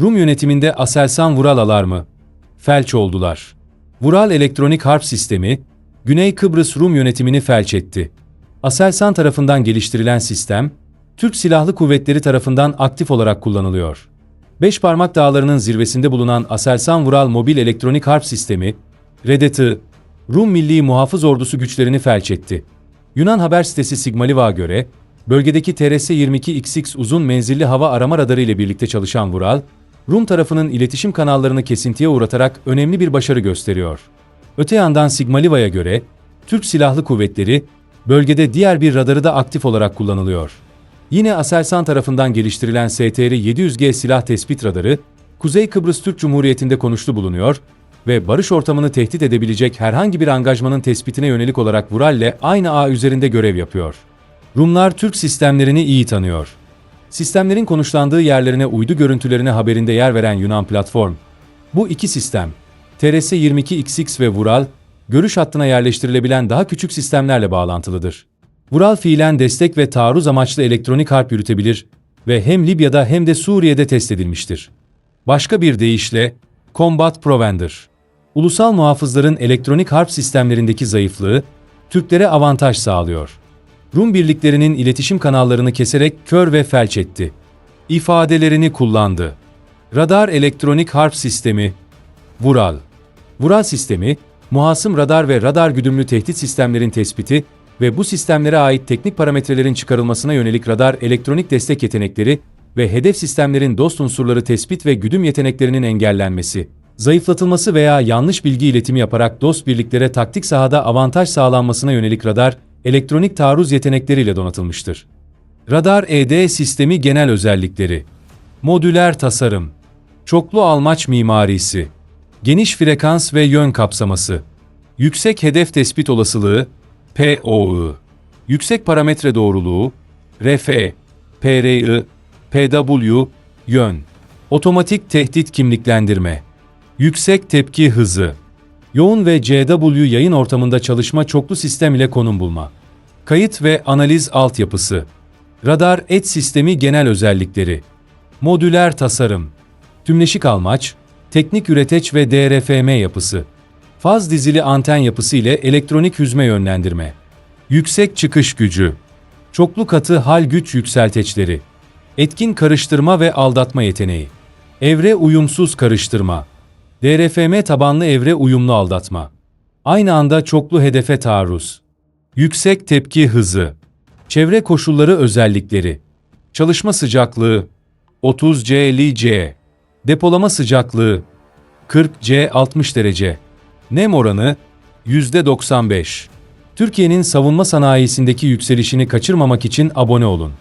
Rum yönetiminde Aselsan Vural alarmı. Felç oldular. Vural elektronik harp sistemi, Güney Kıbrıs Rum yönetimini felç etti. Aselsan tarafından geliştirilen sistem, Türk Silahlı Kuvvetleri tarafından aktif olarak kullanılıyor. Beşparmak Dağları'nın zirvesinde bulunan Aselsan Vural Mobil Elektronik Harp Sistemi, Redet'i, Rum Milli Muhafız Ordusu güçlerini felç etti. Yunan haber sitesi Sigmaliva'ya göre, bölgedeki TRS-22XX uzun menzilli hava arama radarı ile birlikte çalışan Vural, Rum tarafının iletişim kanallarını kesintiye uğratarak önemli bir başarı gösteriyor. Öte yandan Sigmaliva'ya göre, Türk Silahlı Kuvvetleri, bölgede diğer bir radarı da aktif olarak kullanılıyor. Yine Aselsan tarafından geliştirilen STR-700G silah tespit radarı, Kuzey Kıbrıs Türk Cumhuriyeti'nde konuşlu bulunuyor ve barış ortamını tehdit edebilecek herhangi bir angajmanın tespitine yönelik olarak Vural'le aynı ağ üzerinde görev yapıyor. Rumlar Türk sistemlerini iyi tanıyor. Sistemlerin konuşlandığı yerlerine uydu görüntülerine haberinde yer veren Yunan platform, bu iki sistem, TRS-22XX ve Vural, görüş hattına yerleştirilebilen daha küçük sistemlerle bağlantılıdır. Vural fiilen destek ve taarruz amaçlı elektronik harp yürütebilir ve hem Libya'da hem de Suriye'de test edilmiştir. Başka bir deyişle, Combat Provender. Ulusal muhafızların elektronik harp sistemlerindeki zayıflığı, Türklere avantaj sağlıyor. Rum birliklerinin iletişim kanallarını keserek kör ve felç etti. İfadelerini kullandı. Radar elektronik harp sistemi, Vural. Vural sistemi, muhasım radar ve radar güdümlü tehdit sistemlerin tespiti ve bu sistemlere ait teknik parametrelerin çıkarılmasına yönelik radar elektronik destek yetenekleri ve hedef sistemlerin dost unsurları tespit ve güdüm yeteneklerinin engellenmesi, zayıflatılması veya yanlış bilgi iletimi yaparak dost birliklere taktik sahada avantaj sağlanmasına yönelik radar, elektronik taarruz yetenekleriyle donatılmıştır. Radar ED sistemi genel özellikleri. Modüler tasarım. Çoklu almaç mimarisi. Geniş frekans ve yön kapsaması. Yüksek hedef tespit olasılığı POI Yüksek parametre doğruluğu RF PRI PW Yön. Otomatik tehdit kimliklendirme. Yüksek tepki hızı. Yoğun ve CW yayın ortamında çalışma çoklu sistem ile konum bulma. Kayıt ve analiz altyapısı. Radar et sistemi genel özellikleri. Modüler tasarım. Tümleşik almaç, teknik üreteç ve DRFM yapısı. Faz dizili anten yapısı ile elektronik hüzme yönlendirme. Yüksek çıkış gücü. Çoklu katı hal güç yükselteçleri. Etkin karıştırma ve aldatma yeteneği. Evre uyumsuz karıştırma. DRFM tabanlı evre uyumlu aldatma. Aynı anda çoklu hedefe taarruz. Yüksek tepki hızı. Çevre koşulları özellikleri. Çalışma sıcaklığı 30 C Depolama sıcaklığı 40 C 60 derece. Nem oranı %95. Türkiye'nin savunma sanayisindeki yükselişini kaçırmamak için abone olun.